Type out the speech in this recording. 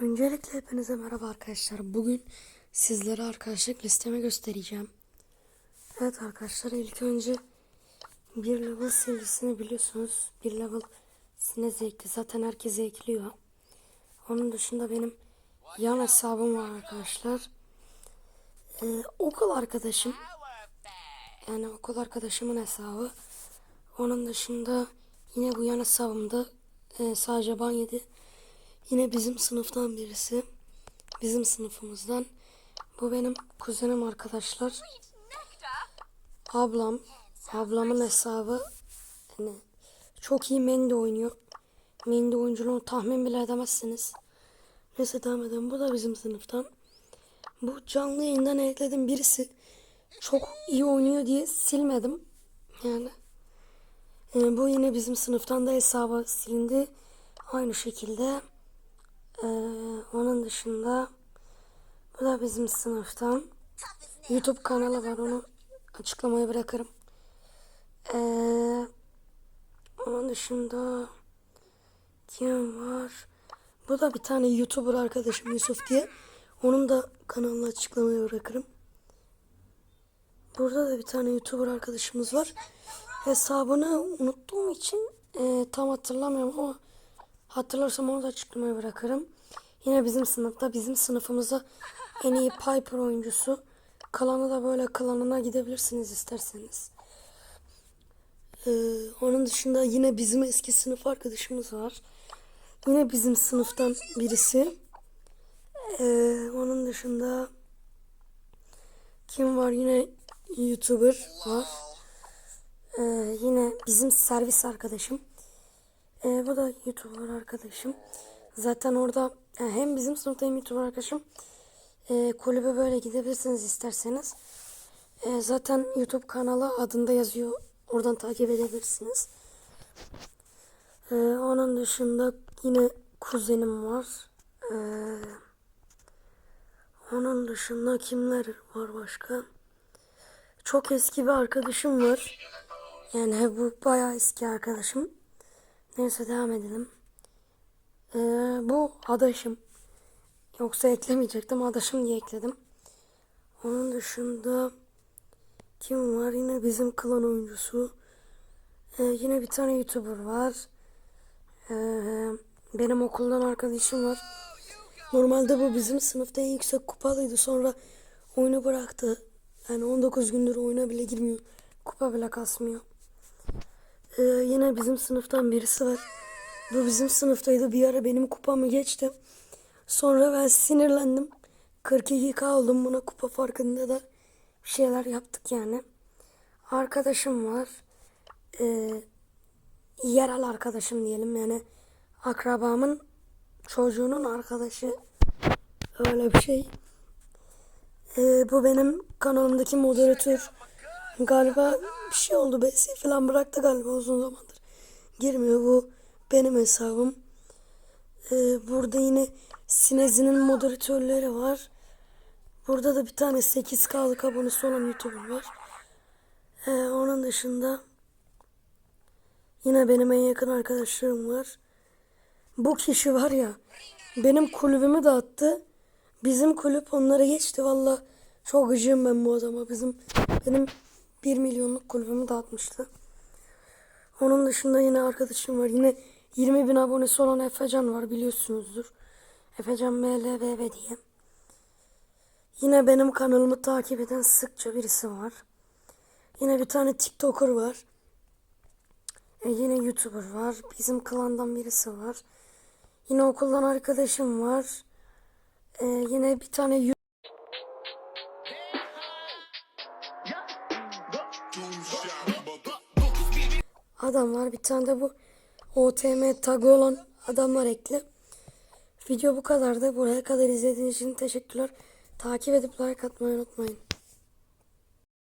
Öncelikle hepinize merhaba arkadaşlar. Bugün sizlere arkadaşlık listemi göstereceğim. Evet arkadaşlar ilk önce bir level serisini biliyorsunuz. Bir level sine zevkli. Zaten herkese ekliyor. Onun dışında benim yan hesabım var arkadaşlar. Ee, okul arkadaşım. Yani okul arkadaşımın hesabı. Onun dışında yine bu yan hesabımda e, sadece ban yedi. Yine bizim sınıftan birisi. Bizim sınıfımızdan. Bu benim kuzenim arkadaşlar. Ablam. Ablamın hesabı. Yani çok iyi Mendy oynuyor. Mendy oyunculuğunu tahmin bile edemezsiniz. Neyse devam edelim. Bu da bizim sınıftan. Bu canlı yayından ekledim birisi. Çok iyi oynuyor diye silmedim. Yani. Yani bu yine bizim sınıftan da hesabı silindi. Aynı şekilde. Onun dışında bu da bizim sınıftan. YouTube kanalı var onu açıklamaya bırakırım. Ee, onun dışında kim var? Bu da bir tane YouTuber arkadaşım Yusuf diye. Onun da kanalını açıklamaya bırakırım. Burada da bir tane YouTuber arkadaşımız var. Hesabını unuttuğum için e, tam hatırlamıyorum ama hatırlarsam onu da açıklamaya bırakırım. Yine bizim sınıfta bizim sınıfımıza en iyi Piper oyuncusu. Kalanı da böyle klanına gidebilirsiniz isterseniz. Ee, onun dışında yine bizim eski sınıf arkadaşımız var. Yine bizim sınıftan birisi. Ee, onun dışında kim var? Yine YouTuber var. Ee, yine bizim servis arkadaşım. Ee, bu da YouTuber arkadaşım. Zaten orada e, hem bizim sınıfta hem YouTuber arkadaşım. Ee, kulübe böyle gidebilirsiniz isterseniz. Ee, zaten YouTube kanalı adında yazıyor. Oradan takip edebilirsiniz. Ee, onun dışında yine kuzenim var. Ee, onun dışında kimler var başka? Çok eski bir arkadaşım var. Yani bu bayağı eski arkadaşım. Neyse devam edelim. Ee, bu adaşım. Yoksa eklemeyecektim. Adaşım diye ekledim. Onun dışında kim var? Yine bizim klan oyuncusu. Ee, yine bir tane YouTuber var. Ee, benim okuldan arkadaşım var. Normalde bu bizim sınıfta en yüksek kupalıydı. Sonra oyunu bıraktı. Yani 19 gündür oyuna bile girmiyor. Kupa bile kasmıyor. Ee, yine bizim sınıftan birisi var. Bu bizim sınıftaydı. Bir ara benim kupamı geçti. Sonra ben sinirlendim. 42k oldum buna kupa farkında da bir şeyler yaptık yani. Arkadaşım var. Ee, yerel arkadaşım diyelim yani. Akrabamın çocuğunun arkadaşı. Öyle bir şey. Ee, bu benim kanalımdaki moderatör. Galiba bir şey oldu. BS falan bıraktı galiba uzun zamandır. Girmiyor bu benim hesabım. Ee, burada yine Sinezi'nin moderatörleri var. Burada da bir tane 8K'lık abonesi olan YouTuber var. Ee, onun dışında yine benim en yakın arkadaşlarım var. Bu kişi var ya benim kulübümü dağıttı. Bizim kulüp onlara geçti valla. Çok gıcığım ben bu adama. Bizim benim 1 milyonluk kulübümü dağıtmıştı. Onun dışında yine arkadaşım var. Yine 20 bin abonesi olan Efecan var biliyorsunuzdur. Efecan MLBB diye. Yine benim kanalımı takip eden sıkça birisi var. Yine bir tane TikToker var. E, yine YouTuber var. Bizim klandan birisi var. Yine okuldan arkadaşım var. E, yine bir tane adam var. Bir tane de bu OTM tagı olan adamlar ekli. Video bu kadardı. Buraya kadar izlediğiniz için teşekkürler. Takip edip like atmayı unutmayın.